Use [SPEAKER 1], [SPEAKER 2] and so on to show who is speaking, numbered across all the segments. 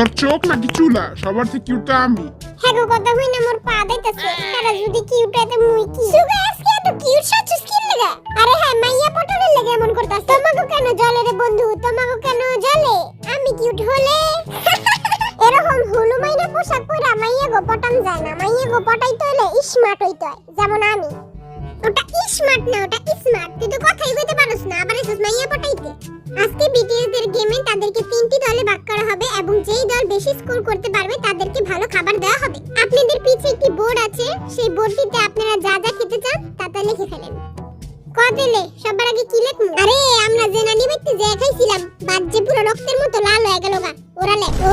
[SPEAKER 1] তোর চোখ নাকি চুলা? সবার থেকে কিউটটা আমি।
[SPEAKER 2] হ্যাঁ গো, কথা হই না মোর পা দিতেছে তারা যদি কিউট মুই কি? সুগার আজকে এত কিউট সাজছিস কি লাগা? আরে হ্যাঁ মাইয়া পটলের লাগে এমন করতাস তোমাকে কেন জলে রে বন্ধু? তোমাকে কেন জলে? আমি কিউট হলে? এরকম হুলু মাইনা পোশাক পরা মাইয়া গো পটান যায় না। মাইয়া গো পটাইতে হলে স্মার্ট হইতে যেমন আমি। ওটা স্মার্ট না, ওটা স্মার্ট তুই তো কথাই কইতে পারছ না, আবার এসেস মাইয়া পটাইতে। আজকে বিটিএস দের গেমে তাদেরকে তিনটি দলে ভাগ করা হবে এবং যেই দল বেশি স্কোর করতে পারবে তাদেরকে ভালো খাবার দেওয়া হবে। আপনাদের পিছে একটি বোর্ড আছে, সেই বোর্ডটিতে আপনারা যা যা খেতে চান, তা তা লিখে ফেলেন। কদিলে, সবার আগে কি লিখমু আরে, আমরা যে নানি যে খাইছিলাম, বাদ যে পুরো রক্তের মতো লাল হয়ে গেল গা, ওরা লে ও,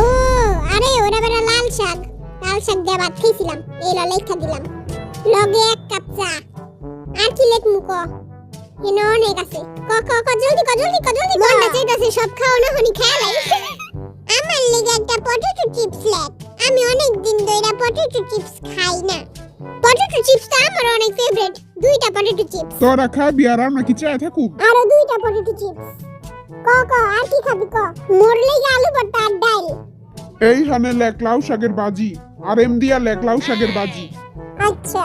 [SPEAKER 2] আরে, ওরা বেরা লাল শাক। লাল শাক দিয়ে ভাত খাইছিলাম, এই লা লেখা দিলাম। লগে এক কি। এনে অনেক আছে। ক ক ক জলদি ক জলদি ক জলদি মনটা চাইতাছে সব খাওয়ানো হনি খেয়ালাই আমার লেগে একটা পটেটো চিপস লেখ। আমি অনেক দিন ধরে পটেটো চিপস খাই না। পটেটো চিপস তো আমার অনেক ফেভারিট দুইটা পটেটো চিপস।
[SPEAKER 1] তোরা খাবি আর আমরা কি চায় থাকুক
[SPEAKER 2] আরও দুইটা পটেটো চিপস। ক ক আর কি খাবি ক? মোর লেগে আলু ভর্তা আর ডাল।
[SPEAKER 1] এইখানে লেখ লাউ শাকের বাজি। আর এম দিয়া লেখলাউ শাকের বাজি।
[SPEAKER 2] আচ্ছা।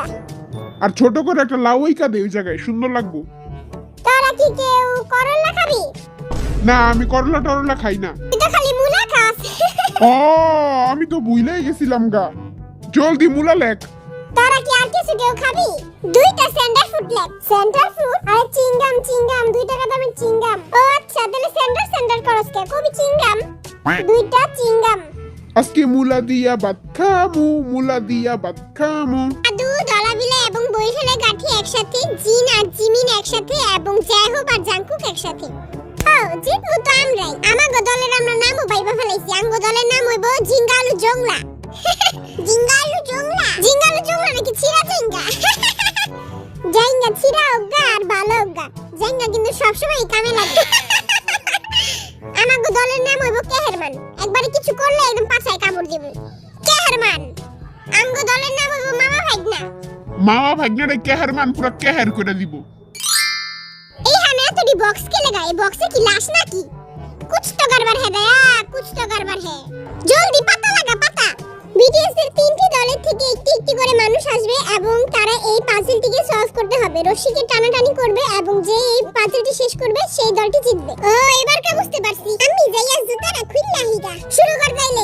[SPEAKER 1] আর ছোট করে একটা লাউ ওইকা দে ওই জায়গায় সুন্দর লাগবো।
[SPEAKER 2] তোরা কি কেউ করলা খাবি?
[SPEAKER 1] না আমি করলা টরলা খাই না।
[SPEAKER 2] তুই তো খালি মুলা খাস।
[SPEAKER 1] ও আমি তো ভুলেই গেছিলাম গা। জলদি মুলা লেখ।
[SPEAKER 2] তোরা কি আর কিছু কেউ খাবি? দুইটা সেন্টার ফুড লেখ। সেন্টার ফুড আর চিংগাম চিংগাম দুই টাকা দামের চিংগাম। ও আচ্ছা তাহলে সেন্টার সেন্টার করস কে? কবি চিংগাম? দুইটা চিংগাম।
[SPEAKER 1] আজকে মুলা দিয়া ভাত খামু মুলা দিয়া ভাত খামু।
[SPEAKER 2] আদু দলাবিলা গাঠি একসাথে, জিন আর জিমিন একসাথে এবং জ্যাহোপ আর জাংকুক একসাথে। ও জিতবো তো আমরাই। আমাগো দলের আমরা নামও পাইবা ফেলাইছি। আঙ্গো দলের নাম হইব জিঙ্গালু জংলা। জিঙ্গালু জংলা? জিঙ্গালু জংলা নাকি ছিড়া জিঙ্গা? জাইঙ্গা ছিড়া ওগা আর ভালো ওগা জাইঙ্গা কিন্তু সবসময় কামে লাগে। আমাগো দলের নাম হইব কেহেরমান। একবারে কিছু করলে একদম পাছায় কামড় দিব। কেহেরমান! আঙ্গো দলের নাম হইব মামা ভাইগনা।
[SPEAKER 1] মামা ভাগ্নারে কেহার মান পুরা কেহার করে দিব।
[SPEAKER 2] এই হানে এতটি বক্স কে লাগা এই বক্সে কি লাশ নাকি? কুছ তো গড়বড় है দয়া কুছ তো গড়বড় है জলদি, পাতা লাগা, পাতা। বিটিএস এর তিনটি দলের থেকে একটি একটি করে মানুষ আসবে এবং তারা এই পাজলটিকে সলভ করতে হবে। রশিকে টানাটানি করবে এবং যে এই পাজলটি শেষ করবে, সেই দলটি জিতবে। ও, এবার কা বুঝতে পারছি? আমি যাইয়া জুতাটা খুললা হিগা শুরু কর তাইলে।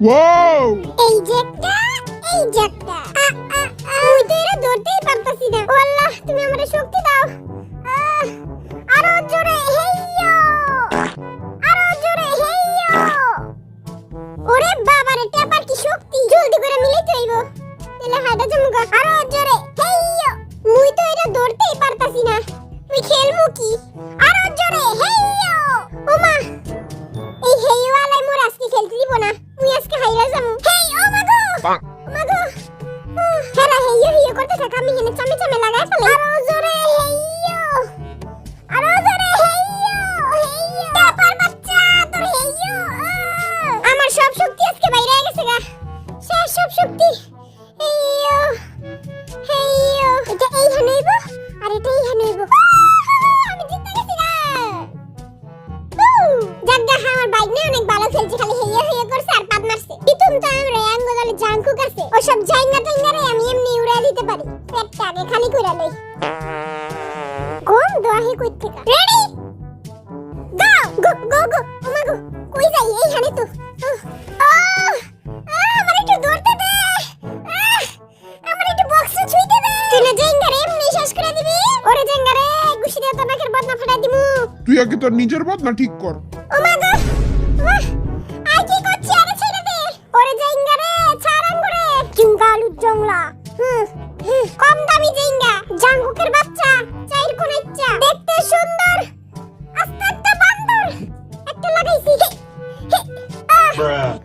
[SPEAKER 2] Whoa! মাগো হেরা হেইয়ো হেইয়ো আমি হেনে চামে চামে লাগাই ফেলে। আরও জোরে হেইয়ো, আরও জোরে হেইয়ো হেইয়ো। টাপার বাচ্চা, তোর হেইয়ো আমার সব শক্তি আজকে বাইরে গেছে গা। শেষ সব শক্তি। হেইয়ো হেইয়ো। এটা এই হানেইব আর এটা এই হানেইব আমি জিতে গেছি গা। জাগা আমার বাইক নিয়ে অনেক ভালো খেলছে, খালি হেইয়া হেইয়া করছে আর পাদ মারছে। পিতুম তো আমরা। জাঙ্কুক আছে ও সব জাইঙ্গা টাইঙ্গারে আমি এমনি উড়া দিতে পারি। পেটটা আগে খালি কইরা লই কোন দোয়াহি কই থেকে? রেডি গো গো গো ও মা গো, কই যাই এই হানে তো? এমনি করে দিবি।
[SPEAKER 1] তুই আগে তোর নিজের বদনা ঠিক কর।
[SPEAKER 3] Bruh.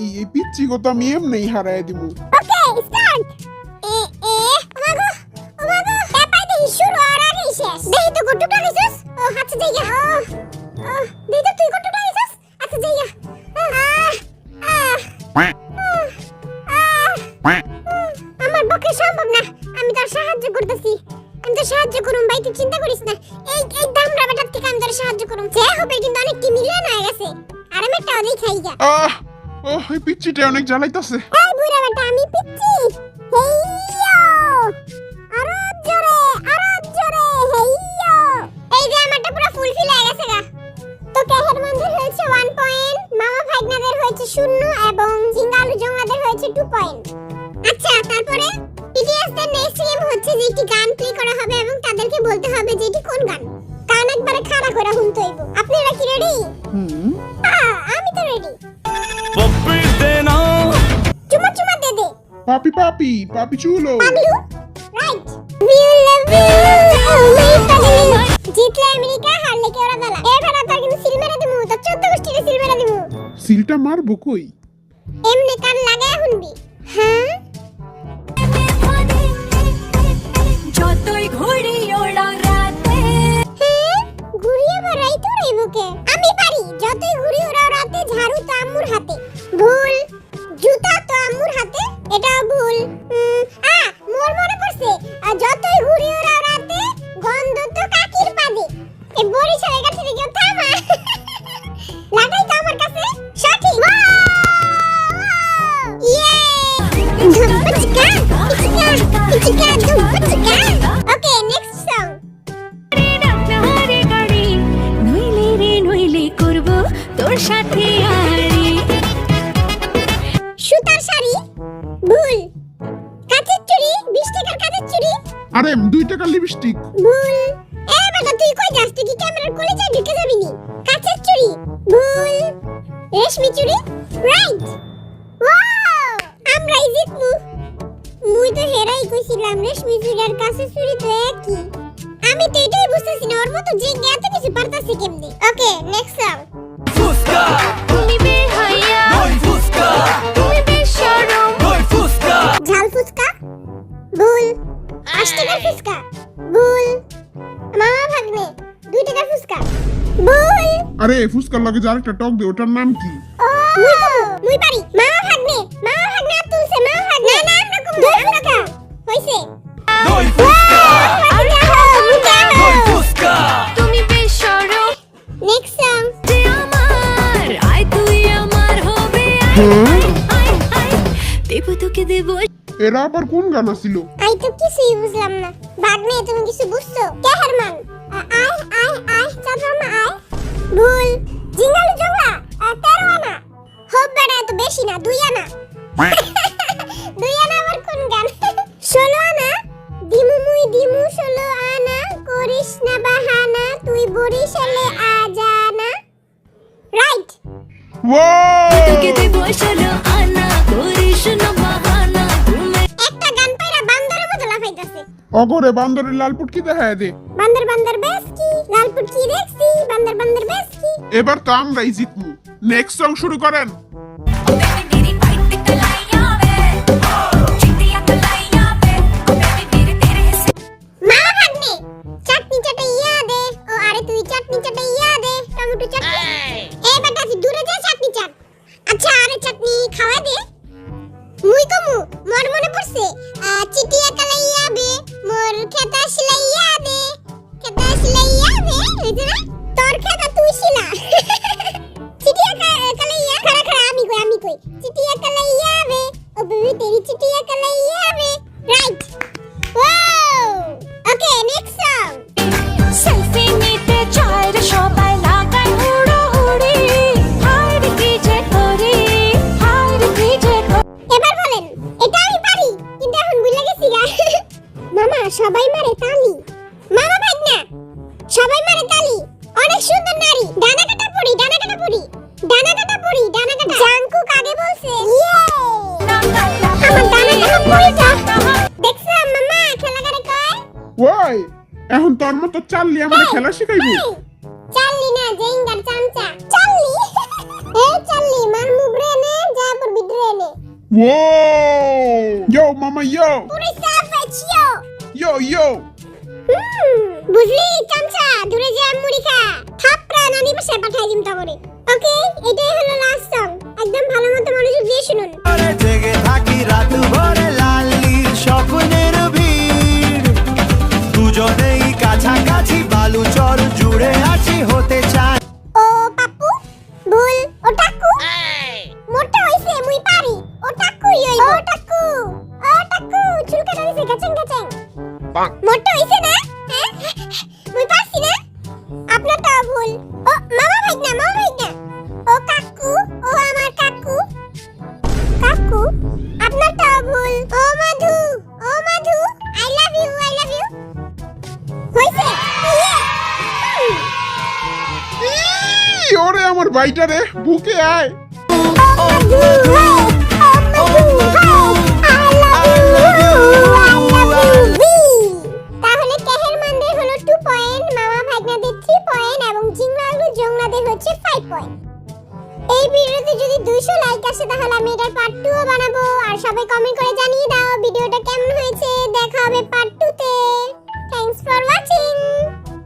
[SPEAKER 1] এই পিচ্ছি গো তো আমি এমনি হারাই দিমু
[SPEAKER 2] ওকে স্টার্ট এ এ ওমাগো ওমাগো এ পাই দেই শুরু, আর আর শেষ। দেই তো গুট্টু টানিছস ও, হাতে যাইয়া ও।
[SPEAKER 1] পিচ্ছিটা অনেক জ্বালাইতাছে।
[SPEAKER 2] এই বুড়া বেটা আমি পিচ্ছি। হেইয়ো! আরও জোরে আরও জোরে হেইয়ো! এই যে আমারটা পুরো ফুলফিল হয়ে গেছে গা। তো কেহের মন্দির হয়েছে 1 পয়েন্ট মামা ভাগনাদের হয়েছে 0 এবং জিঙ্গালু হয়েছে 2 পয়েন্ট আচ্ছা তারপরে নেক্সট গেম হচ্ছে যে একটি গান প্লে করা হবে এবং তাদেরকে বলতে হবে যে এটি কোন গান। কান একবারে খাড়া করে হুনতে হইব আপনারা কি রেডি
[SPEAKER 1] হুম।
[SPEAKER 2] আমি তো রেডি
[SPEAKER 3] নাও।
[SPEAKER 2] চুমা চুমা দে দে
[SPEAKER 1] পাপি পাপি পাপি চুলো
[SPEAKER 2] পাগলু রাইট উই লাভ ইউ জিতলে আমেরিকা হারলে কে ওরা গালা এ ভেড়া তোর কিন্তু সিল মেরে দিমু তো চোদ্দ গোষ্ঠীর সিল মেরে দিমু।
[SPEAKER 1] সিলটা মারবো কই?
[SPEAKER 2] এমনি কান লাগায় শুনবি হ্যাঁ? আরে,
[SPEAKER 1] দুই টাকার লিপস্টিক
[SPEAKER 2] ভুল। এ বেটা, তুই কই যাস? তুই কি ক্যামেরার কোলে যা ঢুকে যাবি নি? কাঁচের চুড়ি। ভুল। রেশমি চুড়ি? রাইট। আরে
[SPEAKER 1] ফুসকার লগে যে একটা টক দে ওটার নাম কি?
[SPEAKER 2] মুই পারি। মা ভাগনে মা ভাগনে আর তুলছে মা ভাগনে। না না আমরা কম আমরা হইছে।
[SPEAKER 3] দই ফুসকা
[SPEAKER 2] দই
[SPEAKER 3] ফুসকা
[SPEAKER 4] তুমি বেশ নেক্সট
[SPEAKER 2] সং
[SPEAKER 4] যে আমার আই তুই আমার হবে।
[SPEAKER 1] হ্যাঁ? এরা আবার কোন গান ছিল
[SPEAKER 2] আই তো কিছুই বুঝলাম না। ভাগ্নে তুমি কিছু বুঝছ? ভুল। জিঙ্গালু জংলা তেরো আনা। হোপ বেড়া এত বেশি না দুই আনা। দুই আনা আবার কোন গান? ষোলো আনা। দিমু মুই দিমু ষোলো আনা। করিস না বাহানা তুই বরিশালে আজানা। রাইট
[SPEAKER 4] তোকে দেব ষোলো আনা করিস না বাহানা
[SPEAKER 2] একটা গান পাইরা বান্দরের মতো লাফাইতাছে।
[SPEAKER 1] অগরে বান্দরের লাল পুটকি দেখায় দে।
[SPEAKER 2] বান্দর বান্দর বেশ কি লাল পুটকি দেখছি?
[SPEAKER 1] এবার তো আমরাই জিতবো। নেক্সট সং শুরু করেন। ওয়াই এখন তোর মতো চাললি আমার খেলা শিখাইবো।
[SPEAKER 2] চাললি না জেঙ্গার চামচা। চাললি? এই চাললি মার মুবরে নে
[SPEAKER 1] Whoa! Yo, mama, yo!
[SPEAKER 2] পুরো সাফেজ ইয়ো।
[SPEAKER 1] yo!
[SPEAKER 2] হুম, বুঝলি চামচা? দূরে যা মুড়ি খা। থাপড়া নানি পাশে পাঠাই দিম তা করে ওকে এটাই হলো মুই পারছি না। আপনারটা ভুল। ও মামা ভাই না মামা ভাই না ও কাকু ও আমার কাকু। কাকু আপনারটা ভুল। ও মাধু ও Madhu. I love you I love you হইছে
[SPEAKER 1] ওরে আমার ভাইটা রে বুকে আয়
[SPEAKER 2] তাহলে